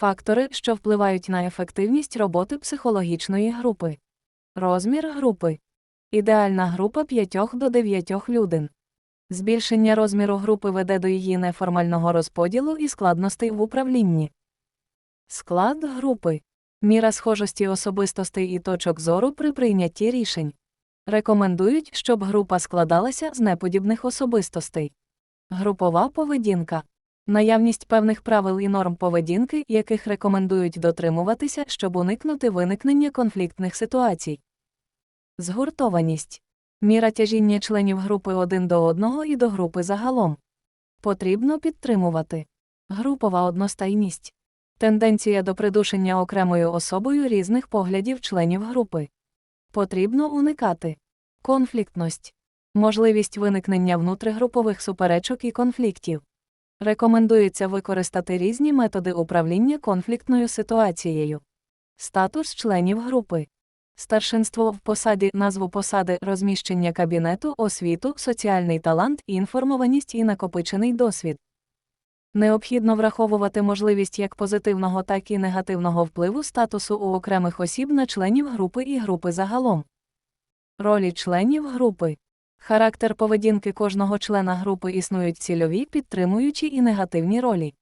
Фактори, що впливають на ефективність роботи психологічної групи. Розмір групи. Ідеальна група 5 до 9 людин. Збільшення розміру групи веде до її неформального розподілу і складностей в управлінні. Склад групи. Міра схожості особистостей і точок зору при прийнятті рішень. Рекомендують, щоб група складалася з неподібних особистостей. Групова поведінка. Наявність певних правил і норм поведінки, яких рекомендують дотримуватися, щоб уникнути виникнення конфліктних ситуацій. Згуртованість. Міра тяжіння членів групи один до одного і до групи загалом. Потрібно підтримувати. Групова одностайність. Тенденція до придушення окремою особою різних поглядів членів групи. Потрібно уникати. Конфліктність. Можливість виникнення внутригрупових суперечок і конфліктів. Рекомендується використати різні методи управління конфліктною ситуацією. Статус членів групи. Старшинство в посаді, назву посади, розміщення кабінету, освіту, соціальний талант, інформованість і накопичений досвід. Необхідно враховувати можливість як позитивного, так і негативного впливу статусу у окремих осіб на членів групи і групи загалом. Ролі членів групи. Характер поведінки кожного члена групи існують цільові, підтримуючі і негативні ролі.